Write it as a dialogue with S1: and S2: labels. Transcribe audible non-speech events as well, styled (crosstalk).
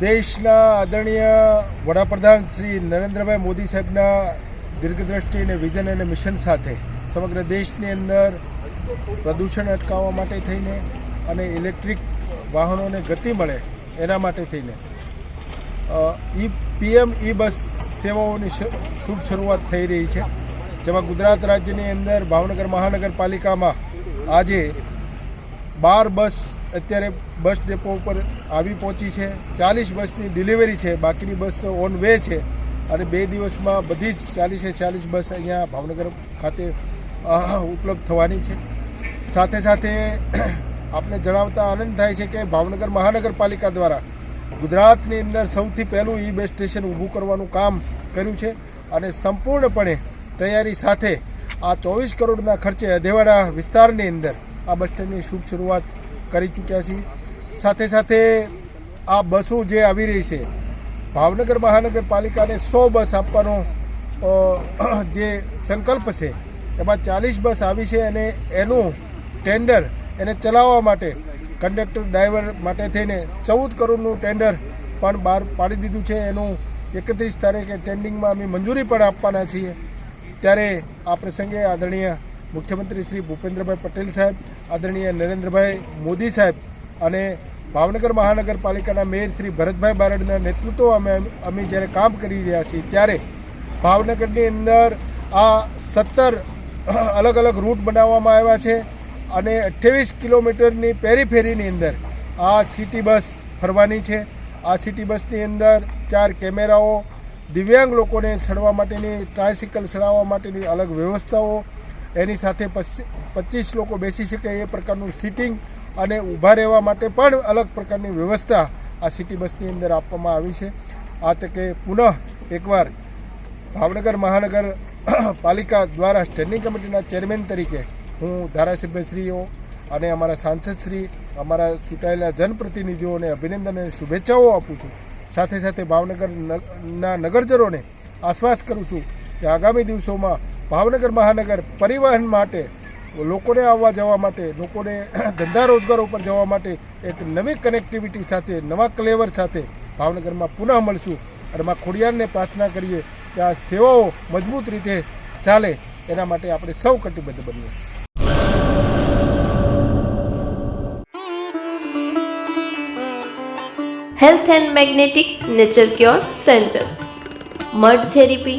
S1: દેશના આદરણીય વડાપ્રધાન શ્રી નરેન્દ્રભાઈ મોદી સાહેબના દીર્ઘદ્રષ્ટિ અને વિઝન અને મિશન સાથે સમગ્ર દેશની અંદર પ્રદૂષણ અટકાવવા માટે થઈને અને ઇલેક્ટ્રિક વાહનોને ગતિ મળે એના માટે થઈને ઈ પીએમ ઈ બસ સેવાઓની શુભ શરૂઆત થઈ રહી છે, જેમાં ગુજરાત રાજ્યની અંદર ભાવનગર મહાનગરપાલિકામાં આજે બાર બસ અત્યારે બસ ડેપો ઉપર આવી પહોંચી છે. ચાલીસ બસની ડિલિવરી છે. બાકીની બસ ઓન વે છે. અને બે દિવસમાં બધી જ ચાલીસે ચાલીસ બસ અહીંયા ભાવનગર ખાતે ઉપલબ્ધ થવાની છે. સાથે સાથે આપણે જણાવતા આનંદ થાય છે કે ભાવનગર મહાનગરપાલિકા દ્વારા ગુજરાતની અંદર સૌથી પહેલું ઈ બસ સ્ટેશન ઊભું કરવાનું કામ કર્યું છે અને સંપૂર્ણપણે તૈયારી સાથે આ ચોવીસ કરોડના ખર્ચે અધેવાડા વિસ્તારની અંદર આ બસ સ્ટેન્ડની શુભ શરૂઆત કરી ચૂક્યા છીએ. સાથે સાથે આ બસો જે આવી રહી છે, ભાવનગર મહાનગરપાલિકાને સો બસ આપવાનો જે સંકલ્પ છે, એમાં ચાલીસ બસ આવી છે અને એનું ટેન્ડર એને ચલાવવા માટે કંડક્ટર ડ્રાઈવર માટે થઈને ચૌદ કરોડનું ટેન્ડર પણ બહાર પાડી દીધું છે. એનું એકત્રીસ તારીખે ટેન્ડિંગમાં અમે મંજૂરી પણ આપવાના છીએ. ત્યારે આ પ્રસંગે આદરણીય મુખ્યમંત્રી શ્રી ભૂપેન્દ્રભાઈ પટેલ સાહેબ, આદરણીય નરેન્દ્રભાઈ મોદી સાહેબ અને ભાવનગર મહાનગરપાલિકાના મેયર શ્રી ભરતભાઈ બારડના નેતૃત્વ અમે અમે જ્યારે કામ કરી રહ્યા છીએ ત્યારે ભાવનગરની અંદર આ સત્તર (coughs) અલગ અલગ રૂટ બનાવવામાં આવ્યા છે અને અઠ્યાવીસ કિલોમીટરની પેરીફેરીની અંદર આ સિટી બસ ફરવાની છે. આ સિટી બસની અંદર ચાર કેમેરાઓ, દિવ્યાંગ લોકોને સડવા માટેની, ટ્રાયસિકલ ચડાવવા માટેની અલગ વ્યવસ્થાઓ એની સાથે પચી- પચીસ લોકો બેસી શકે એ પ્રકારનું સીટિંગ અને ઊભા રહેવા માટે પણ અલગ પ્રકારની વ્યવસ્થા આ સિટી બસની અંદર આપવામાં આવી છે. આ તકે પુનઃ એકવાર ભાવનગર મહાનગર (clears throat) પાલિકા દ્વારા સ્ટેન્ડિંગ કમિટીના ચેરમેન તરીકે હું ધારાસભ્યશ્રીઓ અને અમારા સાંસદશ્રી અમારા ચૂંટાયેલા જનપ્રતિનિધિઓને અભિનંદન અને શુભેચ્છાઓ આપું છું. સાથે સાથે ભાવનગર ન- નગરજનોને આશ્વાસ કરું છું કે આગામી દિવસોમાં ભાવનગર મહાનગર પરિવહન માટે, લોકોને આવવા જવા માટે, લોકોને (clears throat) ધંધા રોજગાર ઉપર જવા માટે એક નવી કનેક્ટિવિટી સાથે, નવા ક્લેવર સાથે ભાવનગરમાં પુનઃ મળશું. અને માં ખોડિયારને પ્રાર્થના કરીએ કે આ સેવાઓ મજબૂત રીતે ચાલે, એના માટે આપણે સૌ કટિબદ્ધ બનીએ.
S2: Health and magnetic nature cure centre mud therapy